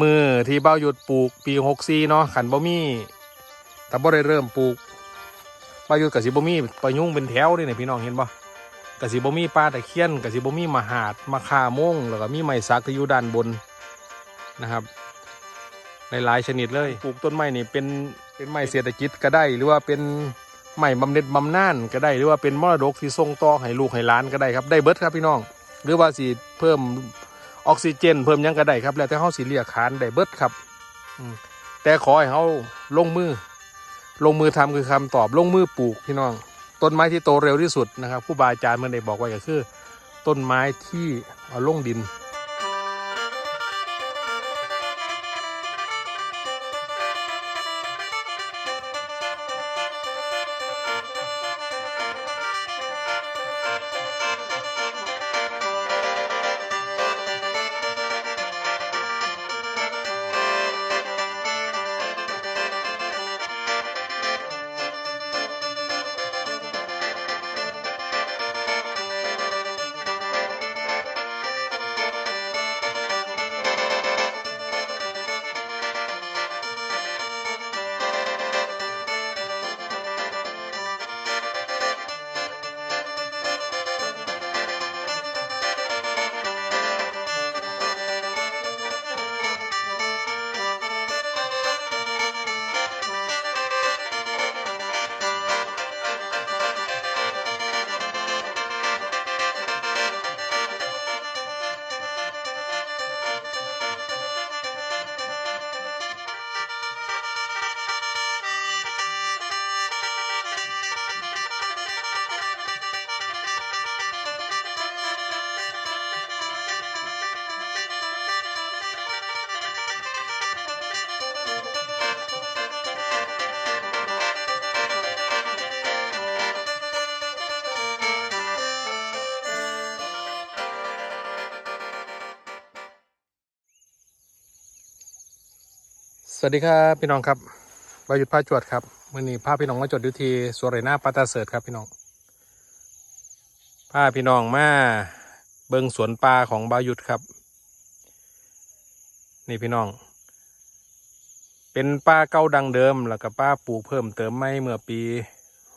มือที่เบ้าหยุดปลูกปีหกซีเนาะขันบ่มีถ้าบ่ได้เริ่มปลูกเบ้าหยุดกับสิบ่มีปลายุ่งเป็นแถวนี่นะพี่น้องเห็นบ่กับสิบ่มีปลาตะเคียนกับสิบ่มีมหาดมะข่าโมงแล้วก็มีไม้สักที่อยู่ด้านบนนะครับหลายชนิดเลยปลูกต้นไม้นี่เป็นเป็นไม้เศรษฐกิจก็ได้ หรือว่าเป็นไม้บำเน็จบำนาญก็ได้ หรือว่าเป็นมรดกที่ส่งต่อให้ลูกให้หลานก็ได้ครับได้เบิดครับพี่น้อง หรือว่าสิเพิ่ม ออกซิเจน เพิ่มยังก็ได้ครับ แล้วแต่เฮาสิเรียกขานได้เบิดครับแต่ขอให้เฮาลงมือ ลงมือทำคือคำตอบลงมือปลูกพี่น้อง ต้นไม้ที่โตเร็วที่สุดนะครับผู้บาอาจารย์เมื่อได้บอกไว้ก็คือ ต้นไม้ที่เอาลงดิน สวัสดีครับพี่น้องครับบายุทธพาจวดครับมื่อนี้พาพี่น้องมาจดยุที่สวนไรนาปาตาเสิร์ตครับพี่น้องพาพี่น้องมาเบิงสวนปลาของบายุทธครับ นี่พี่น้อง เป็นป้าเก้าดังเดิมแล้วก็ป้าปลูกเพิ่มเติมไม่เมื่อปี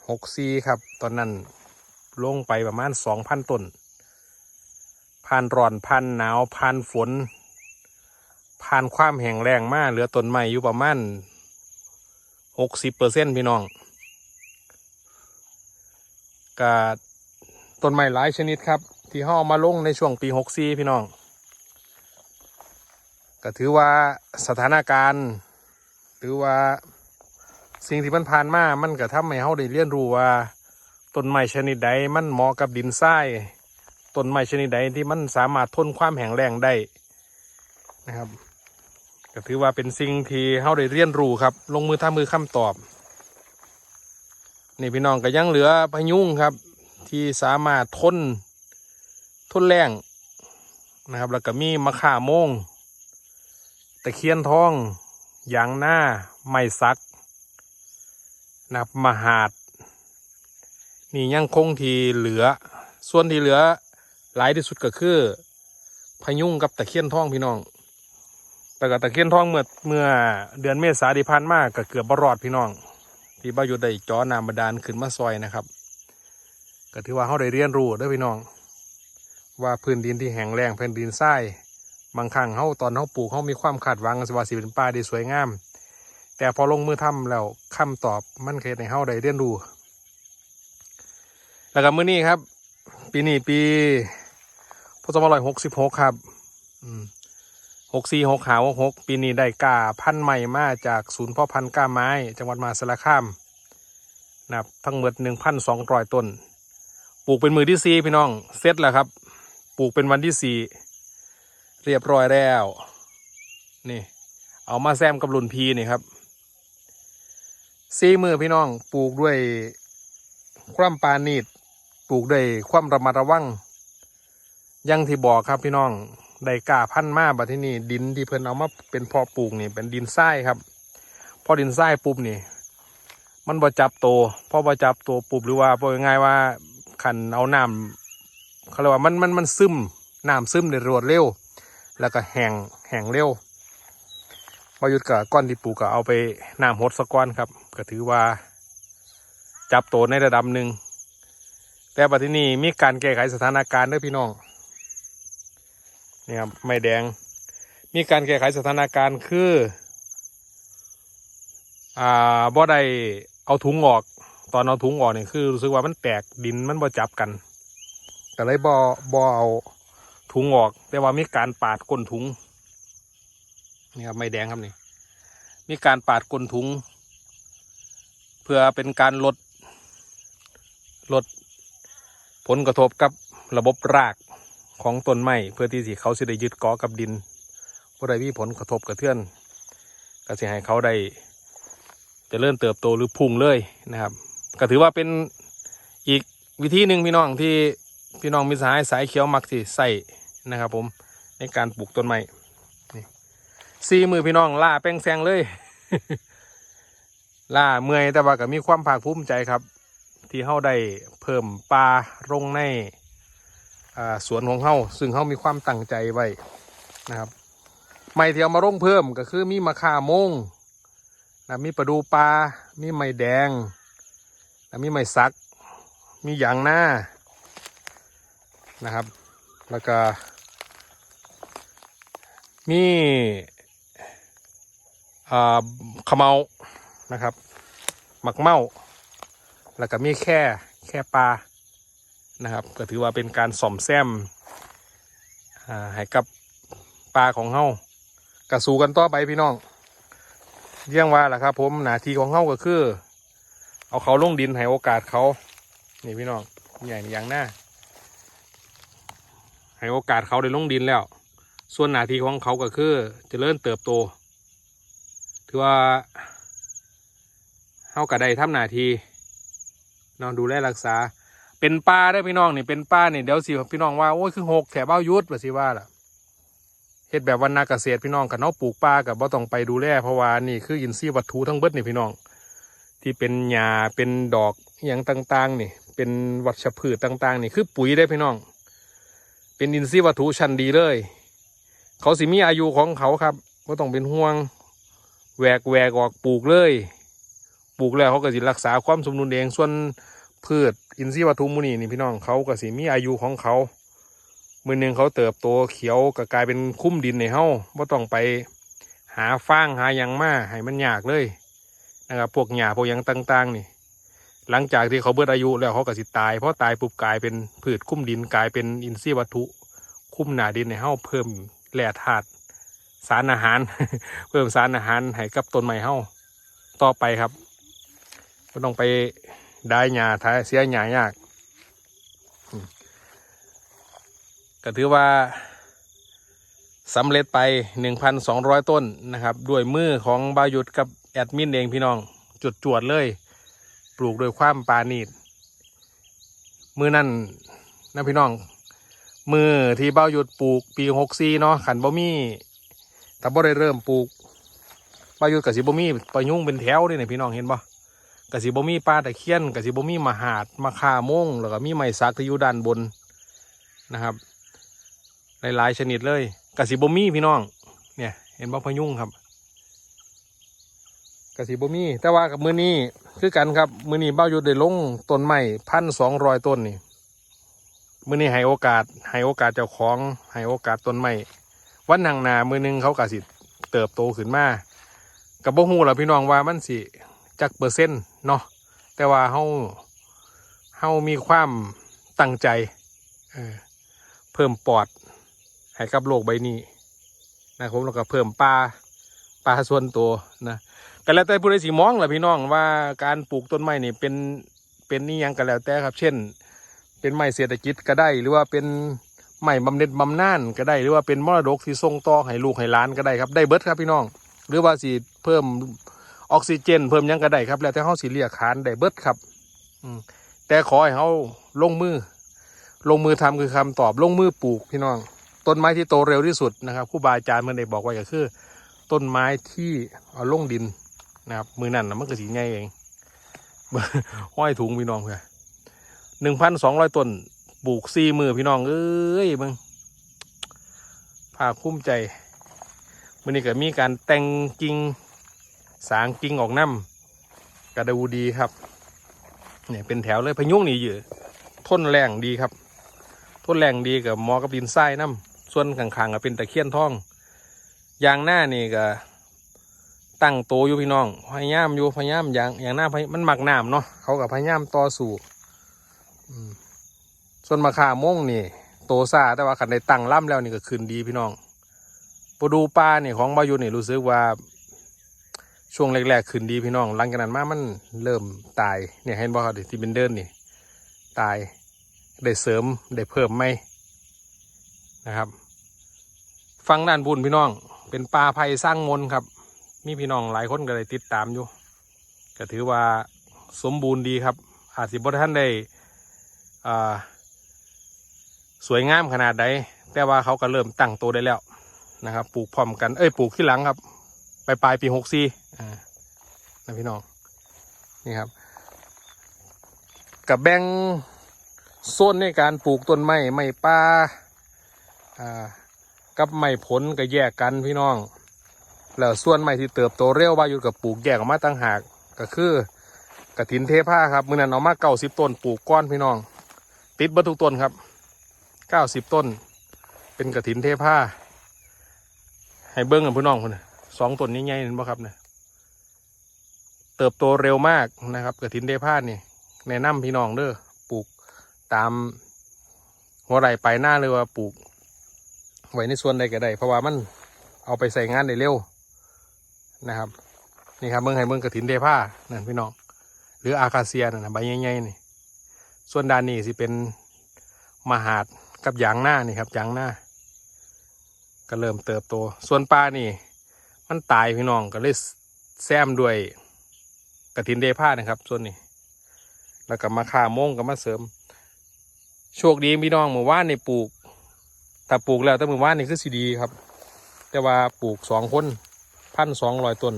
หกซีครับ ตอนนั้นลงไปประมาณสองพันต้นผ่านร้อนผ่านหนาวผ่านฝน ผ่านความแห้งแรงมากเหลือต้นไม้อยู่ประมาณหกสิบเปอร์เซ็นพี่น้องกาต้นไม้หลายชนิดครับ ที่ห่อมาลงในช่วงปีหกสี่พี่น้อง ก็ถือว่าสถานการณ์หรือว่าสิ่งที่มันผ่านมามันก็ทำให้เราได้เรียนรู้ว่าต้นไม้ชนิดใดมันเหมาะกับดินทรายต้นไม้ชนิดใดที่มันสามารถทนความแห้งแรงได้นะครับ ก็ถือว่าเป็นสิ่งที่เราได้เรียนรู้ครับ ลงมือทำมือคำตอบ นี่พี่น้องก็ยังเหลือพยุงครับ ที่สามารถทนทนแรงนะครับ แล้วก็มีมะข่าโมงตะเคียนทองยางหน้าไม้สักนับมหาด นี่ยังคงที่เหลือ ส่วนที่เหลือหลายที่สุดก็คือพยุงกับตะเคียนทองพี่น้อง แต่ก็ตะเคียนทองเมื่อเมื่อเดือนเมษาที่ผ่านมาก็เกือบบรอดพี่น้อง ที่บ้าอยู่ได้จอน้ำบาดาลขึ้นมาซอยนะครับก็ถือว่าเขาได้เรียนรู้ด้วยพี่น้อง ว่าพื้นดินที่แห้งแล้งพื้นดินทรายบางครั้งเขาตอนเขาปลูกเขามีความคาดหวังว่าสิเป็นป่าที่สวยงาม แต่พอลงมือทำแล้วคำตอบมันเคยในเขาได้เรียนรู้แล้วก็มื้อนี้ครับ ปีนี้ปีพศ2566 ครับ อืม หกสี่หกหาหกหกปีนี้ได้กาพันธุ์ใหม่มาจากศูนย์เพ่อพันธุ์กล้าไม้ จังหวัดมหาสารคามนะครับทั้งหมดหนึ่งพันสองร้อยต้น ปลูกเป็นมือที่สี่พี่น้องเสร็จแล้วครับ ปลูกเป็นวันที่สี่เรียบร้อยแล้ว นี่ เอามาแซมกับรุ่นพีนี่ครับสี่มือพี่น้องปลูกด้วยความปานีตปลูกด้วยความระมัดระวังยังที่บอกครับพี่น้อง ได้กล้าพันธุ์มาบัดที่นี่ดินที่เพิ่นเอามาเป็นพอปลูกนี่เป็นดินทรายครับ พอดินทรายปุ๊บนี่ มันบ่จับโตวพอบ่จับโตวปุ๊บหรือว่าบอกง่ายว่าขันเอาน้ำเขาเรียกว่ามันมันมันซึมน้ำซึมได้รวดเร็ว แล้วก็แห้งแห้งเร็วบายุดกับก้อนที่ปลูกก็เอาไปน้ำหดสะก้อนครับ ก็ถือว่า จับโตในระดับหนึ่งแต่ปัจจุบันนี้มีการแก้ไขสถานการณ์ด้วยพี่น้อง นี่ครับไม่แดง มีการแก้ไขสถานการณ์คือ อ่าบ่ได้เอาถุงออก ตอนเอาถุงออกเนี่ยคือรู้สึกว่ามันแตกดินมันบ่จับกันก็เลยบ่บ่เอาถุงออก แต่ว่ามีการปาดก้นถุงนี่ครับไม่แดงครับนี่ มีการปาดก้นถุง เพื่อเป็นการลดลดผลกระทบกับระบบราก ของต้นไม้เพื่อที่สิเขาสิได้ยึดเกาะกับดินบ่ได้มีผลกระทบกระเทือนก็สิให้เขาได้จะเริ่มเติบโตหรือพุ่งเลยนะครับ ก็ถือว่าเป็นอีกวิธีหนึ่งพี่น้องที่พี่น้องมิตรสายสายเขียวมักที่ใส่นะครับผมในการปลูกต้นไม้นี่สี่มือพี่น้องล่าแป้งแซงเลย ล่าเมื่อยแต่ว่าก็มีความภาคภูมิใจครับ ที่เฮาได้เพิ่มปลาลงใน สวนของเฮาซึ่งเฮามีความตั้งใจไว้นะครับไม่ที่เอามาลงเพิ่มก็คือมีมะขามงนะมีปลาดูปลา มีไม้แดงนะมีไม้ซัก มีหยางหน้านะครับ แล้วก็ มีขมเมานะครับ หมักเมา แล้วก็มีแค่แค่ปลา นะครับ ก็ถือว่าเป็นการส่อมแซมอ่าให้กับปลาของเฮากระสูกันต่อไปพี่น้องเรียงว่าแหละครับ ผมหน้าที่ของเขาก็คือ เอาเขาลงดินให้โอกาสเขานี่พี่น้องใหญ่นี่อย่างหน้าให้โอกาสเขาได้ลงดินแล้ว ส่วนหน้าที่ของเขาก็คือจะเริ่มเติบโต ถือว่าเขาก็ได้ทำหน้าที่นอนดูแลรักษา เป็นป้าได้พี่น้องนี่เป็นป้าเนี่เดี๋ยวสิพี่น้องว่าโอ้ยคือหกแถบเบ้ายุดว่าสิว่าล่ะเฮ็ดแบบวันนาเกษตรพี่น้องกับเนาะปลูกป่ากับบ่ต้องไปดูแลเพราะว่านี่คืออินทรีย์วัตถุทั้งเบิดนี่พี่น้อง ที่เป็นหญ้าเป็นดอกอย่างต่างๆ นี่ เป็นวัชพืชต่าง ๆ นี่คือปุ๋ยได้พี่น้อง เป็นอินทรีย์วัตถุชั้นดีเลย เขาสิมีอายุของเขาครับบ่ต้องเป็นห่วงแหวกแหวกออกปลูกเลย ปลูกแล้วเขาก็สิรักษาความสมดุลเองส่วน พืชอินทรีย์วัตถุมูนีนี่พี่น้องเขาก็สิมีอายุของเขามือหนึ่งเขาเติบโตเขียวก็กลายเป็นคุ้มดินในเฮาบ่ต้องไปหาฟางหายังมาให้มันยากเลยนะครับพวกหญ้าพวกยังต่าง ๆ นี่ หลังจากที่เขาเบิดอายุแล้วเขาก็สิตายเพราะตายปุ๊บกลายเป็นพืชคุ้มดินกลายเป็นอินทรีย์วัตถุคุ้มหนาดินในเฮาเพิ่มแร่ธาตุสารอาหาร เพิ่มสารอาหารให้กับต้นไม้เฮาต่อไปครับก็ต้องไป ได้หญ้าทายเสียหญ้ายาก ก็ถือว่าสำเร็จไป 1,200 ต้นนะครับ ด้วยมือของบายุดกับแอดมินเองพี่น้อง จุดจวดเลย ปลูกโดยความปาณีตมือนั่นนะพี่น้องมือที่บายุดปลูกปีหกซีเนาะขันบ่มีถ้าบ่ได้เริ่มปลูกบายุดกับสิบ่มีปลายุ่งเป็นแถวนี่นะพี่น้องเห็นบ่ กสิบ่มีปลาตะเคียนกสิบ่มีมหาดมาคาโมงแล้วก็มีไม้สักที่อยู่ด้านบนนะครับหลายๆชนิดเลยกะสิบมีพี่น้อง เนี่ย เห็นบ่พยุงครับกะสิบมี แต่ว่ากับมือนี้คือกันครับ มือนี้เบ้าอยู่ได้ลงต้นไม้พันสองร้อยต้นนี่มือนี้ให้โอกาสให้โอกาสเจ้าของให้โอกาสต้นไม้วันหนังนามือหนึงเขากะสิเติบโตขึ้นมากับบ่ฮู้ล่ะพี่น้องว่ามันสิ จักเปอร์เซ็นต์เนาะแต่ว่าเฮาเฮามีความตั้งใจเออเพิ่มปอดให้กับโลกใบนี้นะครับแล้วก็เพิ่มปลาปลาส่วนตัวนะก็แล้วแต่ผู้ใดสิมองแหละพี่น้องว่าการปลูกต้นไม้นี่เป็นเป็นนี่ยังก็แล้วแต่ครับ เช่น เป็นไม้เศรษฐกิจก็ได้ หรือว่าเป็นไม้บำเหน็จบำนาญก็ได้ หรือว่าเป็นมรดกที่ส่งต่อให้ลูกให้หลานก็ได้ครับได้เบิดครับพี่น้อง หรือว่าสิเพิ่ม ออกซิเจน เพิ่มยังก็ได้ครับ แล้วแต่เขาสิเรียกขานได้เบิดครับ อืมแต่ขอให้เขาลงมือ ลงมือทำคือคำตอบลงมือปลูกพี่น้อง ต้นไม้ที่โตเร็วที่สุดนะครับครูบาอาจารย์เมื่อได้บอกไว้ก็คือ ต้นไม้ที่เอาลงดินนะครับมือนั่นนะมันก็สีง่ายเองห้อยถุงพี่น้องเพื่อหนึ่งพันสองร้อยต้นปลูกสี่มือพี่น้องเอ้ยมึงภาคคุ้มใจมันนี้ก็มีการแต่งกิ่ง สางกิ่งออกน้ำกระดูดีครับเนี่ยเป็นแถวเลยพยุงนี่อยู่ทนแรงดีครับ ทนแรงดีกับมอกับดินทรายน้ำส่วนข้างๆก็เป็นตะเคียนทองยางหน้านี่ก็ตั้งโตอยู่พี่น้องพยายามอยู่พยายามอยางยางหน้ามันหมักน้ำเนาะเขากับพยายามต่อสู้อืมส่วนมะขามม่วงนี่ โตซาแต่ว่าขันได้ตั้งล่ำแล้วนี่ก็คืนดีพี่น้องปดูปลาเนี่ยของบายุนี่รู้สึกว่า ช่วงแรกๆคืนดีพี่น้อง หลังจากนั้นมามันเริ่มตายเนี่ยเห็นบ่ครับที่เป็นเดินนี่ตายได้เสริมได้เพิ่มไหมนะครับฟังด้านบุญพี่น้อง เป็นปลาภัยสร้างมนครับ มีพี่น้องหลายคนก็เลยติดตามอยู่ ก็ถือว่าสมบูรณ์ดีครับ อาจสิบท่านได้สวยงามขนาดใดแต่ว่าเขาก็เริ่มตั้งตัวได้แล้วนะครับ ปลูกพร้อมกัน เอ้ย ปลูกที่หลังครับ ไปปลายปีหกสี่ อ่านะพี่น้องนี่ครับ กับแบ่งโซนในการปลูกต้นไม้ไม้ป่าอ่ากับไม้ผลก็แยกกันพี่น้อง แล้วส่วนไม้ที่เติบโตเร็วว่าอยู่กับปลูกแยกออกมาตั้งหากก็คือกระถินเทผ้าครับมือนั้นเอามาเก้าสิบต้นปลูกก้อนพี่น้อง ติดเบัทุกต้นครับเก้าสิบต้น เป็นกระถินเทผ้า ให้เบิ้งกับพี่น้องคนน่ะสองต้นนี้ใหญ่ๆเห็นบ่ครับเนี่ย เติบโตเร็วมากนะครับกระถินเทผ้านี่แนะนำพี่น้องเด้อปลูกตามหัวไหล่ไปหน้าเลยว่าปลูก ไว้ในส่วนใดก็ได้เพราะว่ามันเอาไปใส่งานได้เร็วนะครับนี่ครับเมืองไห้เมืองกระถินเทผ้านั่นพี่น้องหรืออาคาเซียนั่นนะใบใหญ่ๆนี่ส่วนด้านนี้สิเป็นมหาดกับยางหน้านี่ครับยางหน้า ก็เริ่มเติบโต ส่วนปลานี่ มันตายพี่น้องก็เลยแซมด้วย ระถินเดผ้านะครับ ส่วนนี้ แล้วก็มาข่าโมงก็มาเสริม โชคดีพี่น้องหมู่ว่านในปลูกถ้าปลูกแล้วแต่หมู่ว่านนี่คือสีดีครับ แต่ว่าปลูกสองคนพันสองร้อยต้น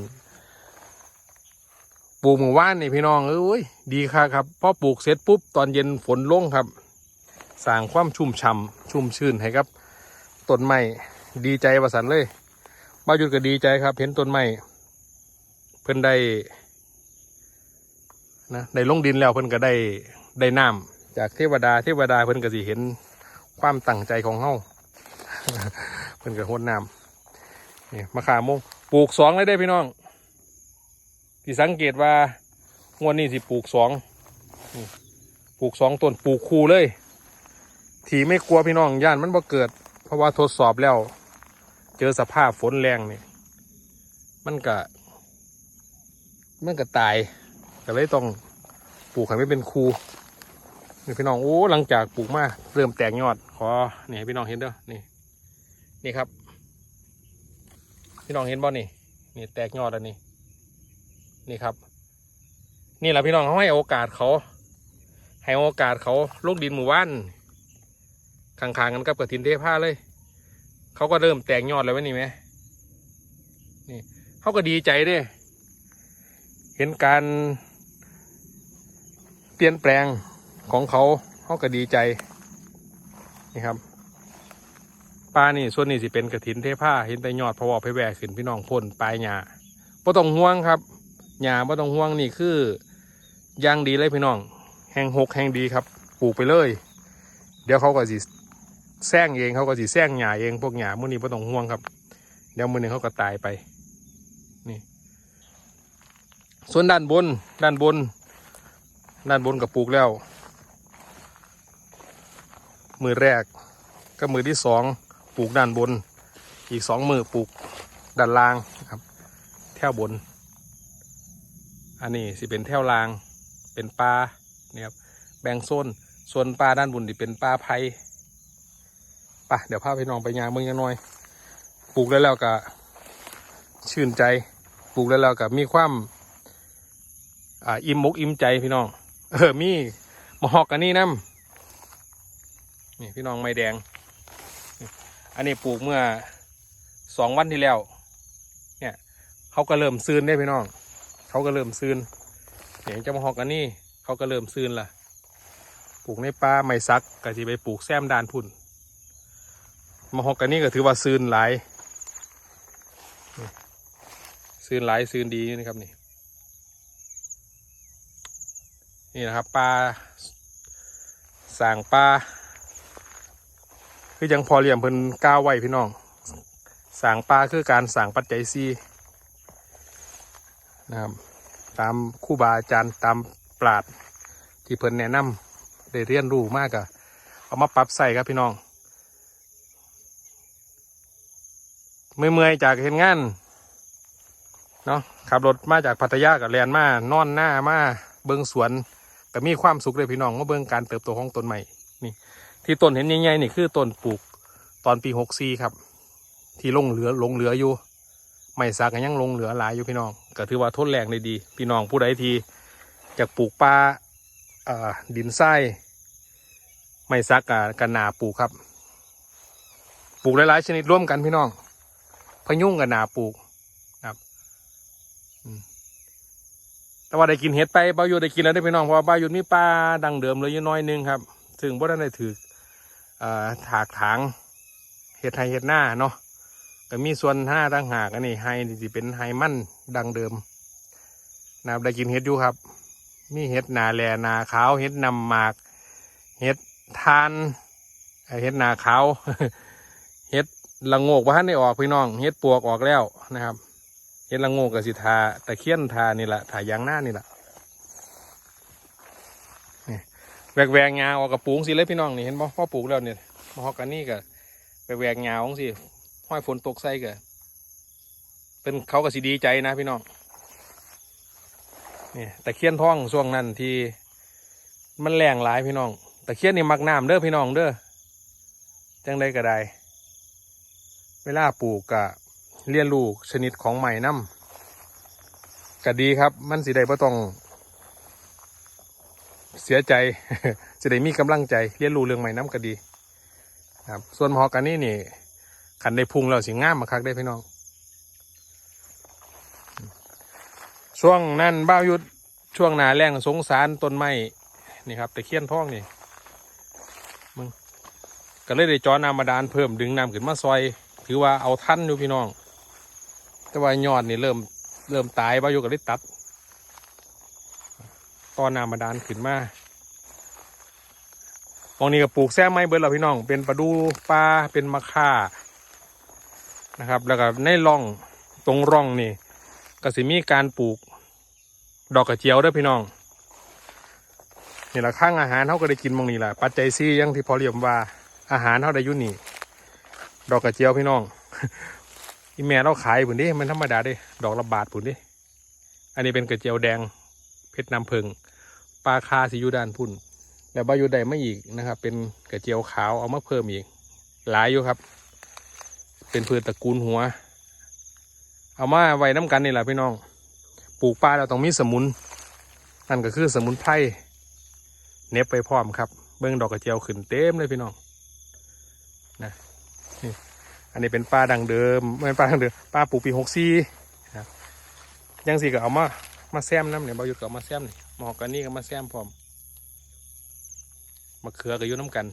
ปลูกหมู่ว่านนี่พี่น้องเอ้ยดีค่ะครับพอปลูกเสร็จปุ๊บตอนเย็นฝนลงครับสร้างความชุ่มฉ่ำชุ่มชื่นให้กับต้นไม้ดีใจประสันเลยบ้าวยุดก็ดีใจครับ เห็นต้นไม้เพิ่นได้ นะได้ลงดินแล้วเพิ่นก็ได้ได้น้ำจากเทวดาเทวดาเพิ่นก็สิเห็นความตั้งใจของเฮาเพิ่นก็หดน้ำนี่มะขามมงปลูกสองเลยได้พี่น้องที่สังเกตว่างวดนี้สิปลูกสองปลูกสองต้นปลูกคู่เลยทีไม่กลัวพี่น้องย่านมันบ่เกิด เพราะว่าทดสอบแล้ว เจอสภาพฝนแรงนี่มันก็มันก็ตาย ก็เลยต้องปลูกให้ไม่เป็นคูนี่พี่น้องโอ้หลังจากปลูกมาเริ่มแตกยอดขอนี่ให้พี่น้องเห็นเด้อนี่นี่ครับ พี่น้องเห็นบ่นี่นี่แตกยอดแล้วนี่นี่ครับ นี่แหละพี่น้องเขาให้โอกาสเขา ให้โอกาสเขาลูกดินหมู่บ้านข้างๆกันกับกระถินเทผ้าเลย เขาก็เริ่มแตกยอดแล้ววะนี่ไหมนี่เขาก็ดีใจเด้เห็นการ ปลี่ยนแปลงของเขาเขาก็ดีใจนี่ครับปลานี่ส่วนนี้สิเป็นกระถินเทผ้าเห็นแต่ยอดพะวอไปแหวกขึ้นพี่น้องพ่นปลายหญ้าบ่ต้องห่วงครับหญ้าบ่ต้องห่วงนี่คือย่างดีเลยพี่น้อง แห้งหกแห้งดีครับปลูกไปเลย เดี๋ยวเขาก็สิแซงเองเขาก็สิแซงหญ้าเองพวกหญ้ามื้อนี้บ่ต้องห่วงครับ เดี๋ยวมื้อนึงเขาก็ตายไปนี่ ส่วนด้านบนด้านบน ด้านบนก็ปลูกแล้ว มือแรกก็มือที่สองปลูกด้านบน อีกสองมือปลูกด้านล่างครับ แถวบน อันนี้สิเป็นแถวล่าง เป็นปลาเนี่ยครับแบ่งโซนส่วนปลาด้านบนที่เป็นปลาไผ่ปะเดี๋ยวพาพี่น้องไปยางเมืองยังน้อย ปลูกแล้วแล้วก็ชื่นใจ ปลูกแล้วแล้วก็มีความอ่าอิ่มมกอิ่มใจพี่น้อง เออมีมะฮอกกันนี่น้ำนี่พี่น้องไม้แดง อันนี้ปลูกเมื่อสองวันที่แล้ว เนี่ยเขาก็เริ่มซืนได้พี่น้อง เขาก็เริ่มซืนเนี่ยเจะมาฮอกกันนี่เขาก็เริ่มซืนละปลูกในป่าไม้ซักก็จะไปปลูกแซมดานพุ่นมาฮอกกันนี่ก็ถือว่าซืนหลายซื้อหลายซื้อดีนี่ครับนี่ นี่นะครับปลาสั่งปลาคือยังพอเลี้ยงเพิ่นก้าวไหวพี่น้องสั่งปลาคือการสั่งปัจจัยซีนะครับตามคู่บาอาจารย์ตามปราดที่เพิ่นแนะนำได้เรียนรู้มากอะเอามาปรับใส่ครับพี่น้องเมื่อยๆจากเห็นงานเนาะขับรถมาจากพัทยากับแลนมานอนหน้ามาเบิงสวน ก็มีความสุขเลยพี่น้องว่าเบิงการเติบโตของต้นใหม่นี่ ที่ต้นเห็นใหญ่ๆนี่คือต้นปลูกตอนปีหกซีครับ ที่ลงเหลือลงเหลืออยู่ไม่สักก็ยังลงเหลือหลายอยู่พี่น้องก็ถือว่าทนแรงได้ดี พี่น้องผู้ใดทีจะปลูกปลาดินทรายไม่สักกันนาปลูกครับ ปลูกหลายๆชนิดร่วมกันพี่น้องพะยุ่งกับนาปลูกนะครับอืม แต่ว่าได้กินเห็ดไปบายุได้กินแล้วได้พี่น้องเพราะว่าบายุมีปลาดังเดิมเลยอยู่น้อยหนึงครับซึ่งบ่ได้ถืออ่ถากถางเห็ดไฮเห็ดหน้าเนาะก็มีส่วนห้าตั้งหากอันนี้ไฮนี่สิเป็นไฮมั่นดังเดิมนะครับได้กินเห็ดอยู่ครับ มีเห็ดหนาแลหนาขาวเห็ดนำหมากเห็ดทานเห็ดหนาขาวเห็ดละโงกว่าท่านได้ออกพี่น้องเห็ดปวกออกแล้วนะครับ เห็ดละโงกกับสิทาตะเคียนทานี่แหละถ่ายยางหน้านี่แหละนี่แหวกแหวกงาออกกับปูงสิเลยพี่น้องนี่เห็นบ่พ่อปลูกแล้วเนี่ยมอฮอกกันนี่กับแวกแหวกงาของสิห้อยฝนตกใส่กับเป็นเขาก็สิดีใจนะพี่น้องนี่ตะเคียนท่องช่วงนั้นที่มันแรงหลายพี่น้องตะเคียนนี่มักน้ำเด้อพี่น้องเด้อจังได้ก็ได้เวลาปลูกกะ เรียนรู้ชนิดของใหม่น้ำก็ดีครับ มันสิได้บ่ต้อง เสียใจสิได้มีกำลังใจเรียนรู้เรื่องใหม่น้ำก็ดีครับส่วนหมอกันนี่นี่ขันได้พุงเราสิงามมาคักได้พี่น้อง ช่วงนั้นบ้ายุดช่วงหนาแรงสงสารต้นไม้นี่ครับแต่เคียนท้องนี่มึงก็เลยได้จอน้ำมาดานเพิ่มดึงน้ำขึ้นมาซอย ถือว่าเอาท่านอยู่พี่น้อง แต่ว่ายอดนี่เริ่มเริ่มตายบาอยู่กับได้ตัดตอนน้ำมาดานขึ้นมาตรงนี้ก็ปลูกแซมไม้เบิร์ดเราพี่น้อง เป็นปลาดูปลาเป็นมะข่านะครับ แล้วก็ในร่องตรงร่องนี่ก็สิมีการปลูก ดอกกระเจียวด้วยพี่น้องนี่แหละข้างอาหารเขาก็ได้กินมองนี่แหละปัจจัยซีอยังที่พอเรียมว่าอาหารเขาได้ยุ่นี่ ดอกกระเจียวพี่น้อง อีแม่เราขายผุนดิมันธรรมดาดิดอกละบาทผุนดิอันนี้เป็นกระเจียวแดงเพชรน้ำผึ้งปลาคาสียูดานพุ่น แล้วบาอยู่ใดไม่อีกนะครับ เป็นกระเจียวขาวเอามาเพิ่มอีก หลายอยู่ครับ เป็นพืชตระกูลหัว เอามาไว้น้ำกันนี่แหละพี่น้อง ปลูกปลาเราต้องมีสมุนนั่นก็คือสมุนไพรเน็บไปพร้อมครับ เบื้องดอกกระเจียวขึ้นเต็มเลยพี่น้องนะ อันนี้เป็นปลาดังเดิมไม่เป็นปลาดังเดิมปลาปลูกปีหกสี่ครับยังสี่ก็เอามามาแซมน้ำเนี่ยบายุดก็เอามาแซมนี่หมอกกันนี่ก็มาแซมพร้อมมะเขือก็อยู่น้ำกัน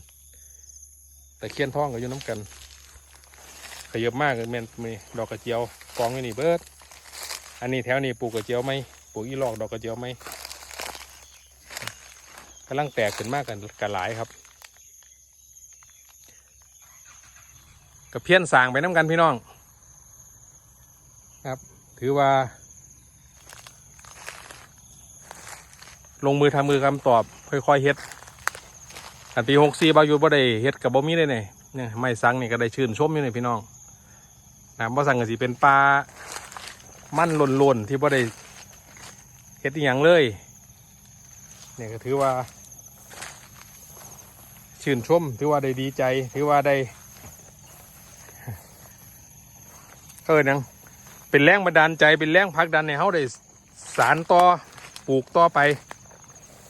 แต่เคียนท้องก็อยู่น้ำกันขยับมากเลยแม่นมีดอกกระเจียวกองอยู่นี่เบิดอันนี้แถวนี้ปลูกกระเจียวไหมปลูกอีหลอกดอกกระเจียวไหมกำลังแตกขึ้นมากกันกันหลายครับ กับเพี้ยนสางไปน้ำกันพี่น้อง ครับ ถือว่า ลงมือทำมือคำตอบ ค่อยๆเฮ็ดอันปีหกสี่บาอยู่บ่ได้เฮ็ดกับบ่มีได้เนี่ยเนี่ยไม่สังนี่ก็ได้ชื่นชมอยู่เนี่ยพี่น้องนะบ่สังก็สิเป็นปลามั่นหล่นๆที่บ่ได้เฮ็ดอหย่างเลยเนี่ยก็ถือว่า ชื่นชม ถือว่าได้ดีใจ ถือว่าได้ เออนังเป็นแรงบันดาลใจเป็นแรงผลักดันในเขาได้สารต่อปลูกต่อไป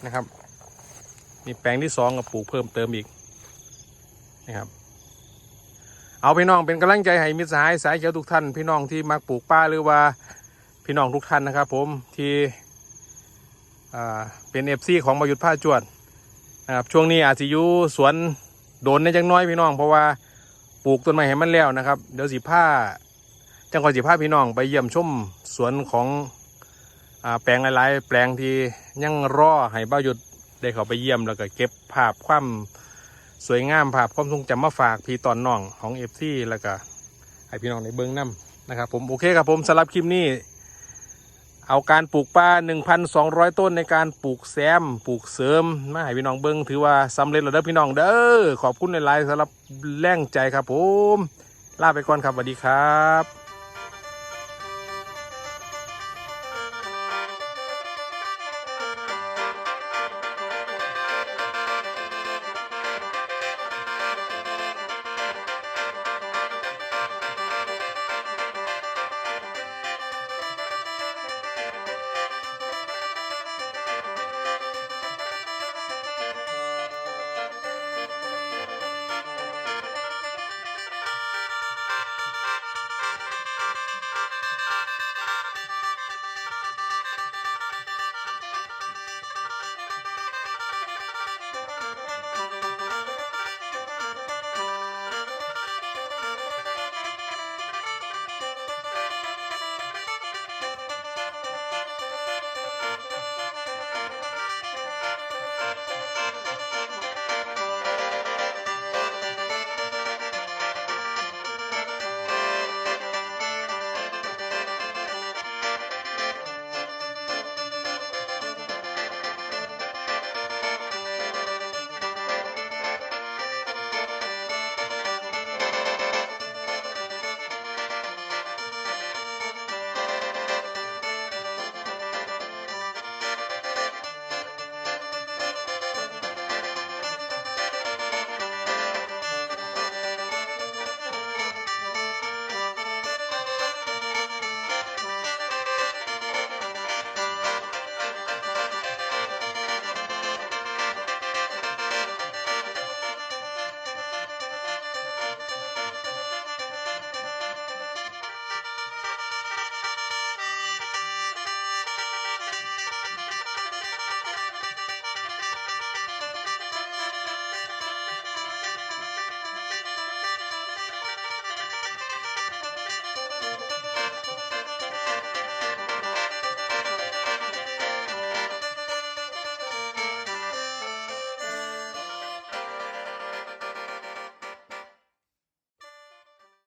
นะครับมีแปลงที่สองก็ปลูกเพิ่มเติมอีกนะครับเอาพี่น้องเป็นกำลังใจให้มิตรสหายสายเขียวทุกท่าน พี่น้องที่มักปลูกป้าหรือว่าพี่น้องทุกท่านนะครับ ผมที่เป็นเอฟซีของประยุทธ์ผ้าจวดนะครับช่วงนี้อาจจะยูสวนโดนในจังน้อยพี่น้อง เพราะว่าปลูกต้นไม้ให้มันแล้วนะครับ เดี๋ยวสิผ้า จังหวัดสิพาพี่น้องไปเยี่ยมชมสวนของอแปลงหลายๆ แปลงที่ยังรอให้บ้าหยุดได้เขาไปเยี่ยมแล้วก็เก็บภาพความสวยงามภาพความทรงจำมาฝากพี่ตอนน้องของเอฟซีแล้วก็ให้พี่น้องในเบิ้องน้ำนะครับผมโอเคครับผมสำหรับคลิปนี้ เอาการปลูกป่า 1,200 ต้นในการปลูกแซมปลูกเสริมมาให้พี่น้องเบิ้งถือว่าสำเร็จแล้วเด้อพี่น้องเด้อขอบคุณในไลน์สำหรับแรงใจครับผมลาไปก่อนครับสวัสดีครับ